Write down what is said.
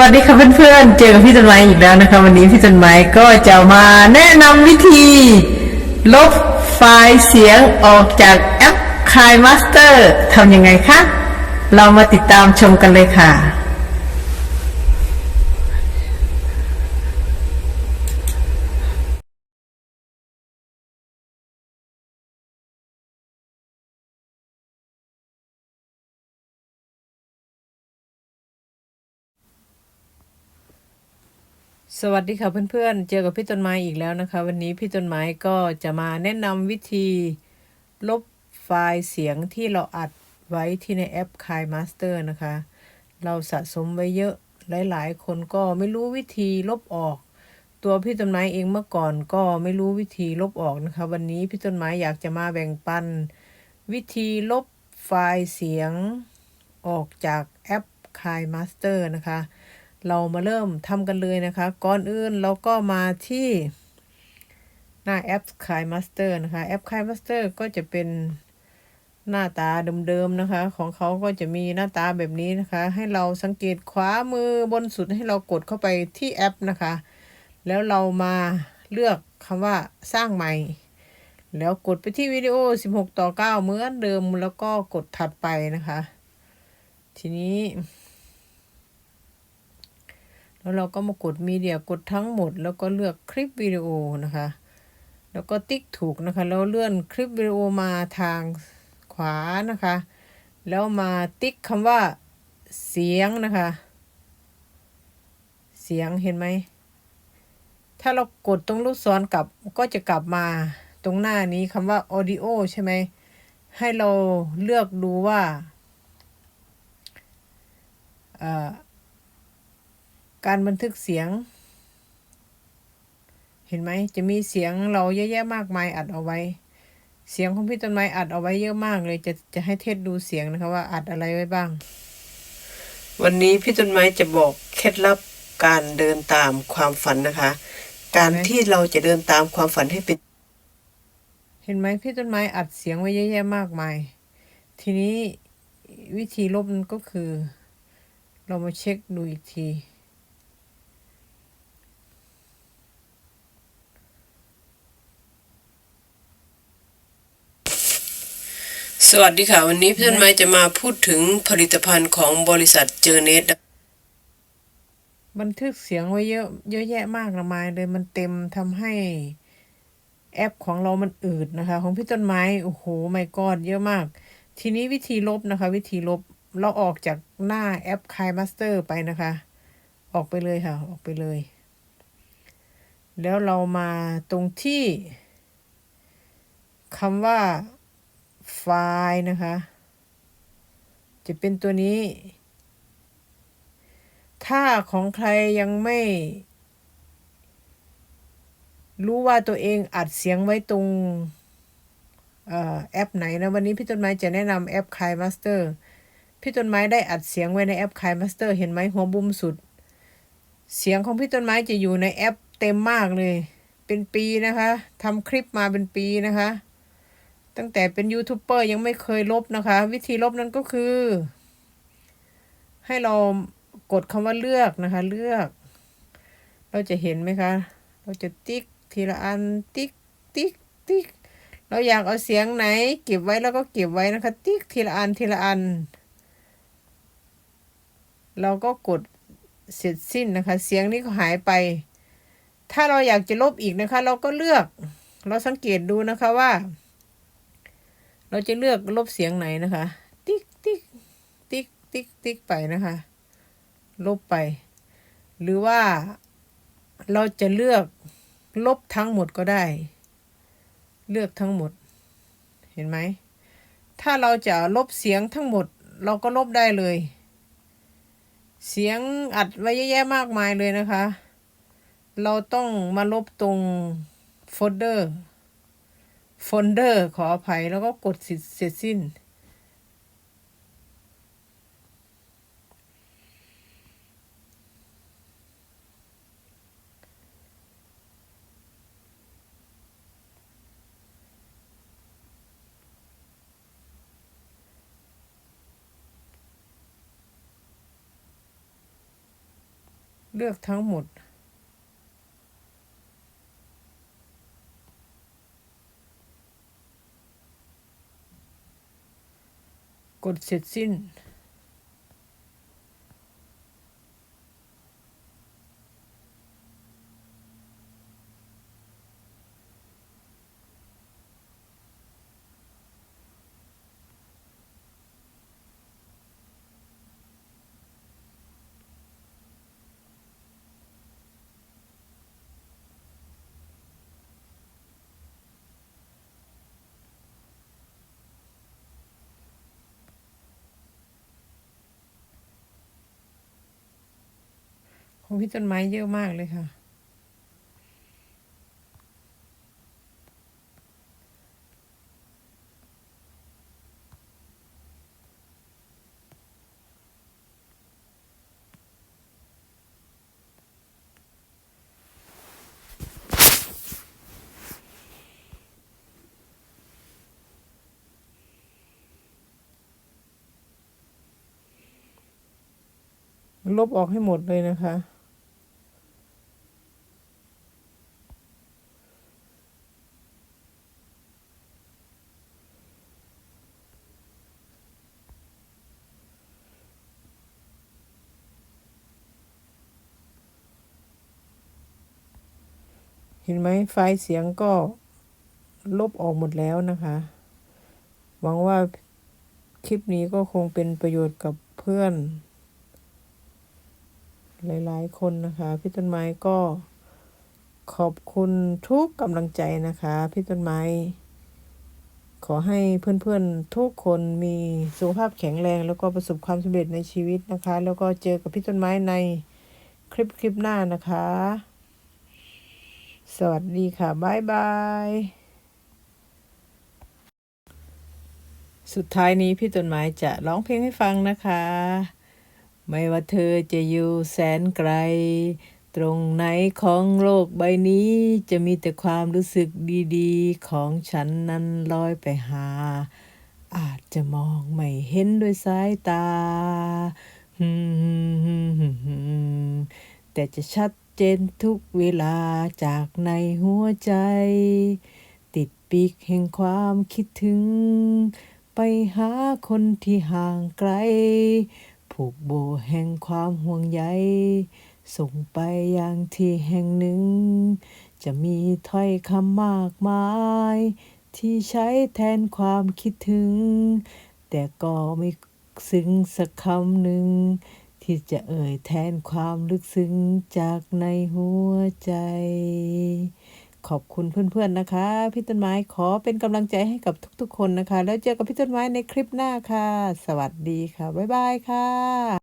วัสดีค่ะเพื่อนๆ เจอกับพี่จันไม้อีกแล้วนะคะ วันนี้พี่จันไม้ก็จะมาแนะนำวิธี ลบไฟล์เสียงออกจากแอป k a i Master ทำยังไงคะ เรามาติดตามชมกันเลยค่ะ สวัสดีค่ะเพื่อนๆ เจอกับพี่ต้นไม้อีกแล้วนะคะ วันนี้พี่ต้นไม้ก็จะมาแนะนำวิธีลบไฟล์เสียงที่เราอัดไว้ที่ในแอป k a i Master นะคะ เราสะสมไว้เยอะหลายๆ คนก็ไม่รู้วิธีลบออก ตัวพี่ต้นไม้เองเมื่อก่อนก็ไม่รู้วิธีลบออกนะคะ วันนี้พี่ต้นไม้อยากจะมาแบ่งปัน วิธีลบไฟล์เสียงออกจากแอป k a i Master นะคะ เรามาเริ่มทำกันเลยนะคะ ก่อนอื่นเราก็มาที่หน้าแอป k a i Master นะคะ แอป k a i Master ก็จะเป็นหน้าตาเดิมๆนะคะ ของเขาก็จะมีหน้าตาแบบนี้นะคะ ให้เราสังเกตขวามือบนสุดให้เรากดเข้าไปที่แอปนะคะ แล้วเรามาเลือกคำว่าสร้างใหม่ แล้วกดไปที่วิดีโอ 16 ต่อ 9 เหมือนเดิมแล้วก็กดถัดไปนะคะ ทีนี้ แล้วเราก็มากดมีเดียกดทั้งหมด แล้วก็เลือกคลิปวิดีโอนะคะ แล้วก็ติ๊กถูกนะคะ แล้วเลื่อนคลิปวิดีโอมาทางขวานะคะ แล้วมาติ๊กคำว่าเสียงนะคะ เสียงเห็นไหม ถ้าเรากดตรงลูกศรกลับก็จะกลับมาตรงหน้านี้คำว่า audio ใช่ไหม ให้เราเลือกดูว่า เอ่อ การบันทึกเสียง เห็นไหมจะมีเสียงเราเยอะแยะมากมายอัดเอาไว้ เสียงของพี่ต้นไม้อัดเอาไว้เยอะมากเลย จะจะให้เทสดูเสียงนะคะว่าอัดอะไรไว้บ้าง วันนี้พี่ต้นไม้จะบอกเคล็ดลับการเดินตามความฝันนะคะ การที่เราจะเดินตามความฝันให้เป็น เห็นไหมพี่ต้นไม้อัดเสียงไว้เยอะแยะมากมาย ทีนี้วิธีลบมันก็คือ เรามาเช็คดูอีกที สวัสดีค่ะ วันนี้พี่ต้นไม้จะมาพูดถึงผลิตภัณฑ์ของบริษัทเจอเนตบันทึกเสียงไว้เยอะเยอะแยะมากละมายเลยมันเต็มทำให้แอปของเรามันอืดนะคะ ของพี่ต้นไม้โอ้โหไม่กอดเยอะมาก ทีนี้วิธีลบนะคะ วิธีลบเราออกจากหน้าแอป k a i Master ไปนะคะ ออกไปเลยค่ะ ออกไปเลย แล้วเรามาตรงที่คำว่า ไฟล์นะคะ จะเป็นตัวนี้ ถ้าของใครยังไม่ รู้ว่าตัวเองอัดเสียงไว้ตรงอแอปไหนนะ วันนี้พี่ต้นไม้จะแนะนำแอป k a i Master พี่ต้นไม้ได้อัดเสียงไว้ในแอป k a i Master เห็นไหมหัวบุมสุด เสียงของพี่ต้นไม้จะอยู่ในแอปเต็มมากเลย เป็นปีนะคะทำคลิปมาเป็นปีนะคะ ตั้งแต่เป็นยูทูบเบอร์ยังไม่เคยลบนะคะ วิธีลบนั้นก็คือ ให้เรากดคำว่าเลือกนะคะ เลือก เราจะเห็นไหมคะ เราจะติ๊กทีละอันติ๊กติ๊กติ๊กเราอยากเอาเสียงไหน เก็บไว้แล้วก็เก็บไว้นะคะ ติ๊กทีละอันทีละอัน เราก็กดเสร็จสิ้นนะคะ เสียงนี้ก็หายไป ถ้าเราอยากจะลบอีกนะคะ เราก็เลือก เราสังเกตดูนะคะว่า เราจะเลือกลบเสียงไหนนะคะ ติ๊กติ๊กติ๊กติ๊กติ๊กไปนะคะ ลบไป หรือว่าเราจะเลือกลบทั้งหมดก็ได้ เลือกทั้งหมด เห็นไหม ถ้าเราจะลบเสียงทั้งหมด เราก็ลบได้เลย เสียงอัดไว้เยอะแยะมากมายเลยนะคะ เราต้องมาลบตรงโฟลเดอร์ โฟลเดอร์ขออภัยแล้วก็กดเสร็จสิ้น เลือกทั้งหมด กฎเสร็จสิ้น ของพี่ต้นไม้เยอะมากเลยค่ะ ลบออกให้หมดเลยนะคะ เห็นไหมไฟล์เสียงก็ลบออกหมดแล้วนะคะ หวังว่าคลิปนี้ก็คงเป็นประโยชน์กับเพื่อน หลาย ๆ คนนะคะ พี่ต้นไม้ก็ขอบคุณทุกกำลังใจนะคะ พี่ต้นไม้ ขอให้เพื่อนๆทุกคนมีสุขภาพแข็งแรง แล้วก็ประสบความสำเร็จในชีวิตนะคะ แล้วก็เจอกับพี่ต้นไม้ในคลิปคลิปหน้านะคะ สวัสดีค่ะบ๊ายบาย สุดท้ายนี้พี่ต้นไม้จะร้องเพลงให้ฟังนะคะ ไม่ว่าเธอจะอยู่แสนไกล ตรงไหนของโลกใบนี้ จะมีแต่ความรู้สึกดีๆ ของฉันนั้นลอยไปหา อาจจะมองไม่เห็นด้วยสายตา แต่จะชัด เจนทุกเวลาจากในหัวใจ ติดปีกแห่งความคิดถึง ไปหาคนที่ห่างไกล ผูกโบแห่งความห่วงใย ส่งไปยังที่แห่งหนึ่ง จะมีถ้อยคำมากมาย ที่ใช้แทนความคิดถึง แต่ก็ไม่ซึ้งสักคำหนึ่ง ที่จะเอ่ยแทนความลึกซึ้งจากในหัวใจ ขอบคุณเพื่อนๆนะคะ พี่ต้นไม้ขอเป็นกำลังใจให้กับทุกๆ คนนะคะ แล้วเจอกับพี่ต้นไม้ในคลิปหน้าค่ะ สวัสดีค่ะ บ๊ายบายค่ะ